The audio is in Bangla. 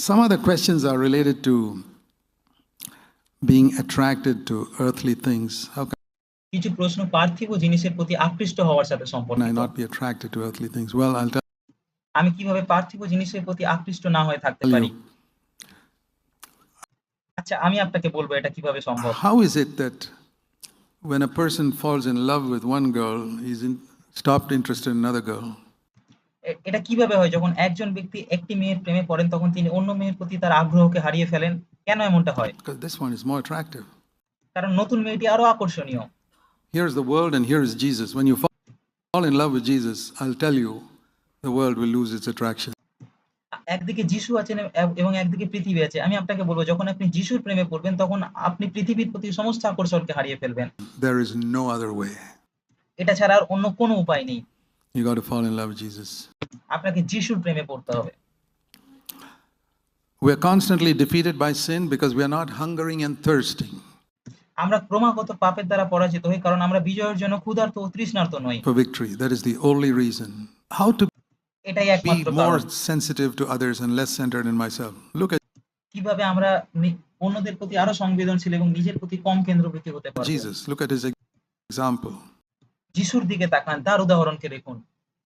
Some other questions are related to being attracted to earthly things. How কিছু প্রশ্ন পার্থিব জিনিসের প্রতি আকৃষ্ট হওয়ার সাথে can I সম্পর্কিত not be attracted to earthly things? Well, I'll tell আমি কিভাবে পার্থিব জিনিসের প্রতি আকৃষ্ট না হয়ে থাকতে পারি you. আচ্ছা আমি আপনাকে বলবো এটা কিভাবে সম্ভব How is it that when a person falls in love with one girl, he's in, stopped interested in another girl? এটা কীভাবে হয় যখন একজন ব্যক্তি একটি মেয়ের প্রেমে পড়েন তখন তিনি অন্য মেয়ের প্রতি তার আগ্রহকে হারিয়ে ফেলেন কেন এমনটা হয় is. কারণ নতুন মেয়েটি আরও আকর্ষণীয় Here's the world and here is Jesus. When you fall in love with Jesus, I'll tell you, the world will lose its attraction. একদিকে যিশু আছেন এবং একদিকে পৃথিবী আছে আমি আপনাকে বলব যখন আপনি যিশুর প্রেমে পড়বেন তখন আপনি পৃথিবীর প্রতি সমস্ত আকর্ষণকে হারিয়ে ফেলবেন There is no other way. এটা ছাড়া আর অন্য কোনো উপায় নেই You got to fall in love with Jesus. আপনাকে যিশুর প্রেমে পড়তে হবে We're constantly defeated by sin because we are not hungering and thirsting আমরা ক্রমাগত পাপের দ্বারা পরাজিত হই কারণ আমরা বিজয়ের জন্য ক্ষুধার্ত ও তৃষ্ণার্ত নই for victory. That is the only reason. How to এটাই be more sensitive to others and less centered in myself. Look at কীভাবে আমরা অন্যদের প্রতি আরও সংবেদনশীল এবং নিজের প্রতি কম কেন্দ্রবৃত্তি হতে পারব Jesus. Look at his example. যিশুর দিকে তাকান তার উদাহরণকে দেখুন।